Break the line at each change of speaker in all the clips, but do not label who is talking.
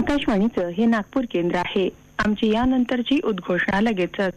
आकाशवाणीचं हे नागपूर केंद्र आहे. आमची यानंतरची उद्घोषणा लगेचच.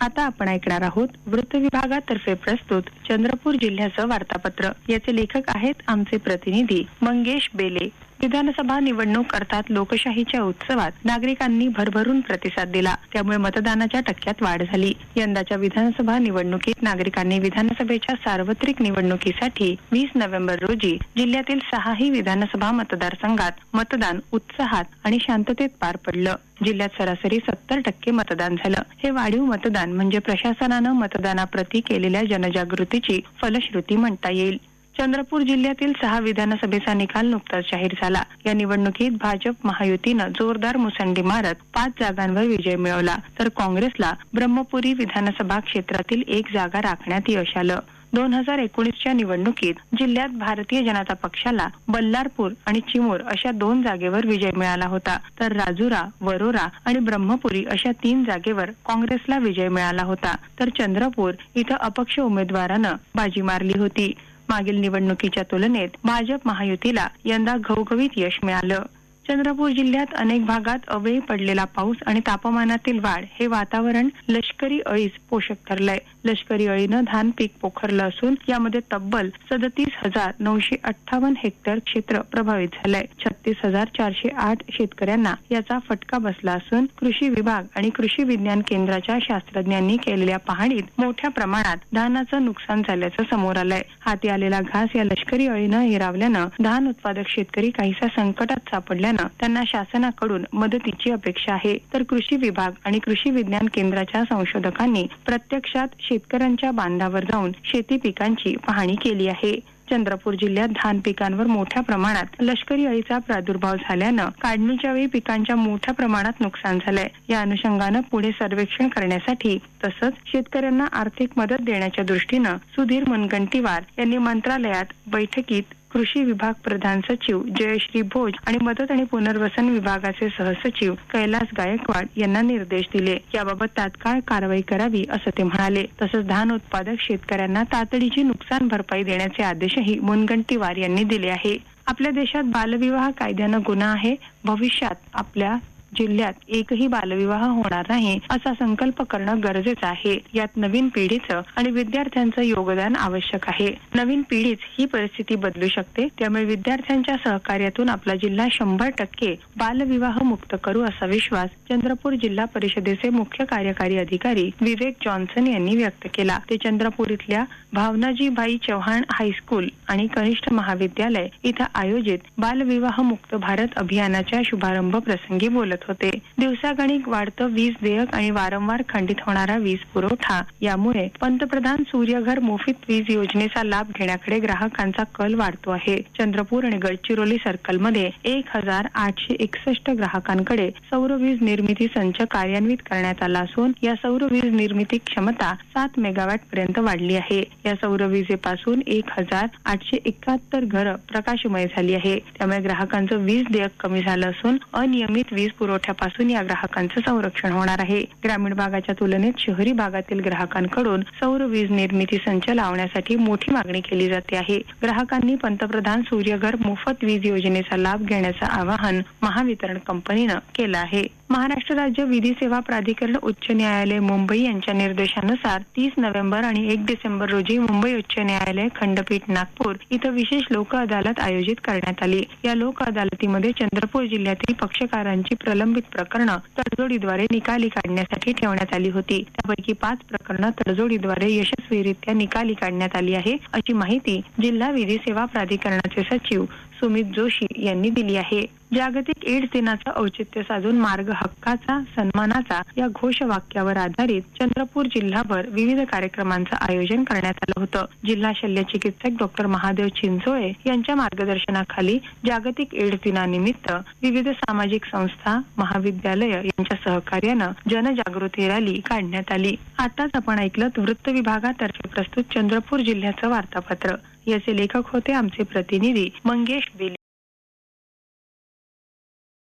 आता आपण ऐकणार आहोत वृत्त विभागातर्फे प्रस्तुत चंद्रपूर जिल्ह्याचं वार्तापत्र. याचे लेखक आहेत आमचे प्रतिनिधी मंगेश बेले. विधानसभा निवडणूक अर्थात लोकशाहीच्या उत्सवात नागरिकांनी भरभरून प्रतिसाद दिला. त्यामुळे मतदानाच्या टक्क्यात वाढ झाली. यंदाच्या विधानसभा निवडणुकीत नागरिकांनी विधानसभेच्या सार्वत्रिक निवडणुकीसाठी वीस नोव्हेंबर रोजी जिल्ह्यातील सहाही विधानसभा मतदारसंघात मतदान उत्साहात आणि शांततेत पार पडलं. जिल्ह्यात सरासरी सत्तर टक्के मतदान झालं. हे वाढीव मतदान म्हणजे प्रशासनानं मतदानाप्रती केलेल्या जनजागृतीची फलश्रुती म्हणता येईल. चंद्रपूर जिल्ह्यातील सहा विधानसभेचा निकाल नुकताच जाहीर झाला. या निवडणुकीत भाजप महायुतीनं जोरदार मुसंडी मारत पाच जागांवर विजय मिळवला. तर काँग्रेसला ब्रह्मपुरी विधानसभा क्षेत्रातील एक जागा राखण्यात यश आलं. दोन हजार एकोणीसच्या निवडणुकीत जिल्ह्यात भारतीय जनता पक्षाला बल्लारपूर आणि चिमूर अशा दोन जागेवर विजय मिळाला होता. तर राजुरा वरोरा आणि ब्रह्मपुरी अशा तीन जागेवर काँग्रेसला विजय मिळाला होता. तर चंद्रपूर इथं अपक्ष उमेदवारानं बाजी मारली होती. मागील निवडणुकीच्या तुलनेत भाजप महायुतीला यंदा घवघवीत यश मिळालं. चंद्रपूर जिल्ह्यात अनेक भागात अवेळी पडलेला पाऊस आणि तापमानातील वाढ हे वातावरण लष्करी अळीस पोषक ठरलंय. लष्करी अळीनं धान पीक पोखरलं असून यामध्ये तब्बल सदतीस हजार नऊशे अठ्ठावन्न हेक्टर क्षेत्र प्रभावित झालंय. छत्तीस हजार चारशे आठ शेतकऱ्यांना याचा फटका बसला असून कृषी विभाग आणि कृषी विज्ञान केंद्राच्या शास्त्रज्ञांनी केलेल्या पाहणीत मोठ्या प्रमाणात धानाचं नुकसान झाल्याचं समोर आलंय. हाती आलेला घास या लष्करी अळीनं हिरावल्यानं धान उत्पादक शेतकरी काहीसा संकटात सापडल्यानं त्यांना शासनाकडून मदतीची अपेक्षा आहे. तर कृषी विभाग आणि कृषी विज्ञान केंद्राच्या संशोधकांनी प्रत्यक्षात शेतकऱ्यांच्या बांधावर जाऊन शेती पिकांची पाहणी केली आहे. चंद्रपूर जिल्ह्यात धान पिकांवर मोठ्या प्रमाणात लष्करी अळीचा प्रादुर्भाव झाल्यानं काढणीच्या वेळी पिकांच्या मोठ्या प्रमाणात नुकसान झालंय. या अनुषंगानं पुढे सर्वेक्षण करण्यासाठी तसंच शेतकऱ्यांना आर्थिक मदत देण्याच्या दृष्टीनं सुधीर मुनगंटीवार यांनी मंत्रालयात बैठकीत कृषी विभाग प्रधान सचिव जयश्री भोज आणि मदत आणि पुनर्वसन विभागाचे सहसचिव कैलास गायकवाड यांना निर्देश दिले. याबाबत तात्काळ कारवाई करावी असं ते म्हणाले. तसंच धान उत्पादक शेतकऱ्यांना तातडीची नुकसान भरपाई देण्याचे आदेशही मुनगंटीवार यांनी दिले आहे. आपल्या देशात बालविवाह कायद्यानं गुन्हा आहे. भविष्यात आपल्या जिल्ह्यात एकही बालविवाह होणार नाही असा संकल्प करणं गरजेचं आहे. यात नवीन पिढीचं आणि विद्यार्थ्यांचं योगदान आवश्यक आहे. नवीन पिढीच ही परिस्थिती बदलू शकते. त्यामुळे विद्यार्थ्यांच्या सहकार्यातून आपला जिल्हा शंभर टक्के बालविवाह मुक्त करू असा विश्वास चंद्रपूर जिल्हा परिषदेचे मुख्य कार्यकारी अधिकारी विवेक जॉन्सन यांनी व्यक्त केला. ते चंद्रपूर इथल्या भावनाजीभाई चव्हाण हायस्कूल आणि कनिष्ठ महाविद्यालय इथं आयोजित बालविवाह मुक्त भारत अभियानाच्या शुभारंभ प्रसंगी बोलत होते. दिवसागणिक वाढतं वीज देयक आणि वारंवार खंडित होणारा वीज पुरवठा. यामुळे पंतप्रधान सूर्यघर मोफत वीज योजनेचा लाभ घेण्याकडे ग्राहकांचा कल वाढतो आहे. चंद्रपूर आणि गडचिरोली सर्कलमध्ये एक हजार आठशे एकसष्ट ग्राहकांकडे सौर वीज निर्मिती संच कार्यान्वित करण्यात आला असून या सौर वीज निर्मिती क्षमता सात मेगावॅट पर्यंत वाढली आहे. या सौर विजेपासून एक हजार आठशे एकाहत्तर घरं प्रकाशमय झाली आहे. त्यामुळे ग्राहकांचं वीज देयक कमी झालं असून अनियमित वीज पुरवठ्यापासून या ग्राहकांचं संरक्षण होणार आहे. ग्रामीण भागाच्या तुलनेत शहरी भागातील ग्राहकांकडून सौर वीज निर्मिती संच लावण्यासाठी मोठी मागणी केली जाते आहे. ग्राहकांनी पंतप्रधान सूर्यघर मोफत वीज योजनेचा लाभ घेण्याचं आवाहन महावितरण कंपनीनं केलं आहे. महाराष्ट्र राज्य विधी सेवा प्राधिकरण उच्च न्यायालय मुंबई यांच्या निर्देशानुसार तीस नोव्हेंबर आणि एक डिसेंबर रोजी मुंबई उच्च न्यायालय खंडपीठ नागपूर इथं विशेष लोक अदालत आयोजित करण्यात आली. या लोक अदालतीमध्ये चंद्रपूर जिल्ह्यातील पक्षकारांची प्रलंबित प्रकरणं तडजोडीद्वारे निकाली काढण्यासाठी ठेवण्यात आली होती. त्यापैकी पाच प्रकरणं तडजोडीद्वारे यशस्वीरित्या निकाली काढण्यात आली आहे अशी माहिती जिल्हा विधी सेवा प्राधिकरणाचे सचिव सुमित जोशी यांनी दिली आहे. जागतिक एड्स दिनाचं औचित्य साधून मार्ग हक्काचा सन्मानाचा या घोषवाक्यावर आधारित चंद्रपूर जिल्हाभर विविध कार्यक्रमांचं आयोजन करण्यात आलं होतं. जिल्हा शल्य चिकित्सक डॉक्टर महादेव चिंचोळे यांच्या मार्गदर्शनाखाली जागतिक एड्स दिनानिमित्त विविध सामाजिक संस्था महाविद्यालय यांच्या सहकार्यानं जनजागृती रॅली काढण्यात आली. आताच आपण ऐकलं वृत्त विभागातर्फे प्रस्तुत चंद्रपूर जिल्ह्याचं वार्तापत्र. याचे लेखक होते आमचे प्रतिनिधी मंगेश बेले.